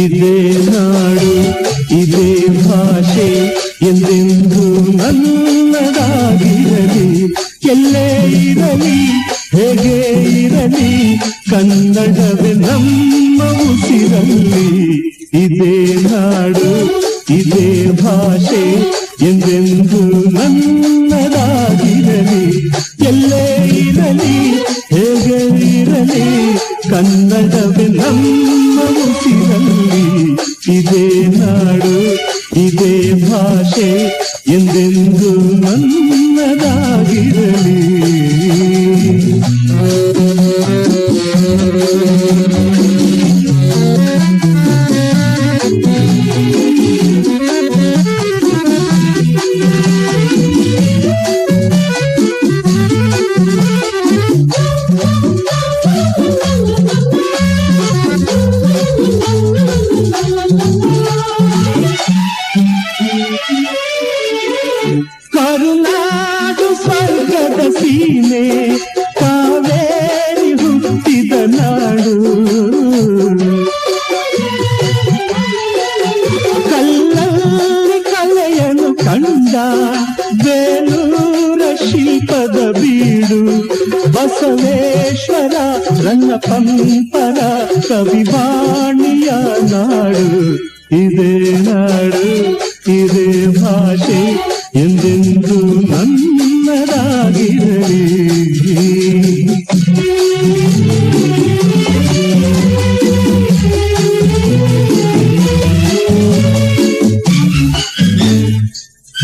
ഇതേ നാട് ഇതേ ഭാഷ എന്തെന്തു നന്നതാകിരതി എല്ലേരലി ഹെഗേരലി കന്നടവ നമ്മ ഉസിരലി ഇതേ നാട് ഇതേ ഭാഷ എന്തെന്തു ഇരലി എല്ലേരലി ഇരലി ಕನ್ನಡವೇ ನಮ್ಮ ಉಸಿರಲ್ಲಿ ಇದೇ ನಾಡು ಇದೇ ಭಾಷೆ ಎಂದೆಂದು ನನ್ನದಾಗಿರಲಿ ಕರುನಾಡು ಸ್ವರ್ಗದ ಸೀಮೆ ಕಾವೇರಿ ಹುಟ್ಟಿದ ನಾಡು ಕಲ್ಲಲ್ಲಿ ಕಲೆಯನ್ನು ಕಂಡ ಬೇಲೂರ ಶಿಲ್ಪದ ಬೀಡು ಬಸವೇಶ್ವರ ನನ್ನ ಪಂಪರ ಕವಿವಾಣಿಯ ನಾಡು ಇದೆ ನಾಡು ಇದೆ ಭಾಷೆ എന്തെന്തു നന്നതാകിരേ